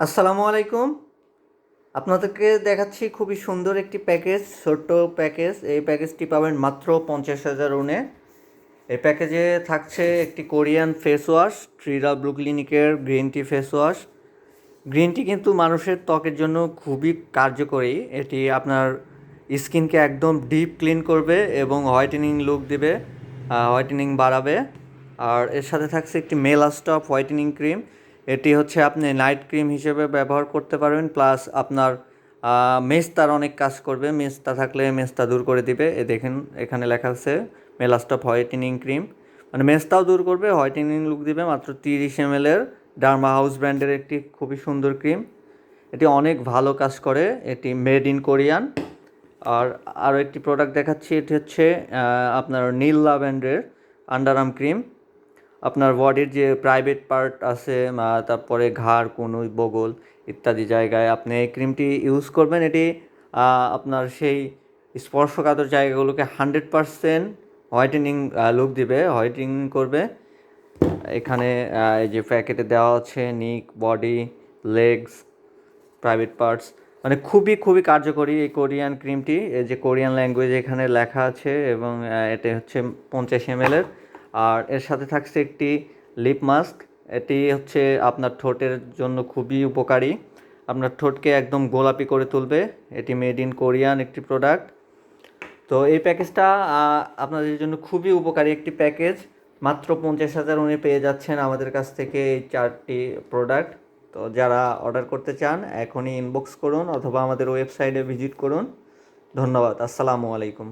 আসসালামু আলাইকুম। আপনাদেরকে দেখাচ্ছি খুবই সুন্দর একটি প্যাকেজ, ছোট্ট প্যাকেজ। এই প্যাকেজটি পাবেন মাত্র পঞ্চাশ হাজার উনে এই প্যাকেজে থাকছে একটি কোরিয়ান ফেস ওয়াশ, ট্রিরা ব্লু ক্লিনিকের green tea face wash. Green tea কিন্তু মানুষের ত্বকের জন্য খুবই কার্যকরী। এটি আপনার স্কিনকে একদম ডিপ ক্লিন করবে এবং হোয়াইটেনিং লুক দিবে হোয়াইটেনিং বাড়াবে। আর এর সাথে থাকছে একটি মেলাস্টপ হোয়াইটেনিং ক্রিম। এটি হচ্ছে আপনি নাইট ক্রিম হিসেবে ব্যবহার করতে পারবেন প্লাস আপনার মেস্তার অনেক কাজ করবে। মেস্তা থাকলে মেস্তা দূর করে দিবে। এ দেখেন, এখানে লেখা আছে, মেলাস্টপ হোয়াইটেনিং ক্রিম। মানে মেস্তাও দূর করবে, হোয়াইটেনিং লুক দিবে, মাত্র তিরিশ এম এর। ডার্মা হাউস ব্র্যান্ডের একটি খুবই সুন্দর ক্রিম। এটি অনেক ভালো কাজ করে, এটি মেড ইন কোরিয়ান আর আরও একটি প্রোডাক্ট দেখাচ্ছি, এটি হচ্ছে আপনার নীল ল্যাভেন্ডারের আন্ডারআর্ম ক্রিম আপনার বডির যে প্রাইভেট পার্ট আছে তারপরে ঘাড়, কনুই, বগল ইত্যাদি জায়গায় আপনি এই ক্রিমটি ইউজ করবেন। এটি আপনার সেই স্পর্শকাতর জায়গাগুলোকে হান্ড্রেড পারসেন্ট হোয়াইটেনিং লুক দিবে হোয়াইটেনিং করবে। এখানে এই যে প্যাকেটে দেওয়া আছে নিক বডি লেগস প্রাইভেট পার্টস মানে খুবই খুবই কার্যকরী এই কোরিয়ান ক্রিমটি এই যে কোরিয়ান ল্যাঙ্গুয়েজ এখানে লেখা আছে এবং এটা হচ্ছে পঞ্চাশ এম এর। আর এর সাথে থাকছে একটি লিপ মাস্ক এটি হচ্ছে আপনার ঠোঁটের জন্য খুবই উপকারী। আপনার ঠোঁটকে একদম গোলাপি করে তুলবে। এটি মেড ইন কোরিয়ান একটি প্রোডাক্ট তো এই প্যাকেজটা আপনাদের জন্য খুবই উপকারী একটি প্যাকেজ। মাত্র পঞ্চাশ হাজার উনি পেয়ে যাচ্ছেন আমাদের কাছ থেকে এই চারটি প্রোডাক্ট তো যারা অর্ডার করতে চান, এখনই ইনবক্স করুন অথবা আমাদের ওয়েবসাইটে ভিজিট করুন। ধন্যবাদ। আসসালামু আলাইকুম।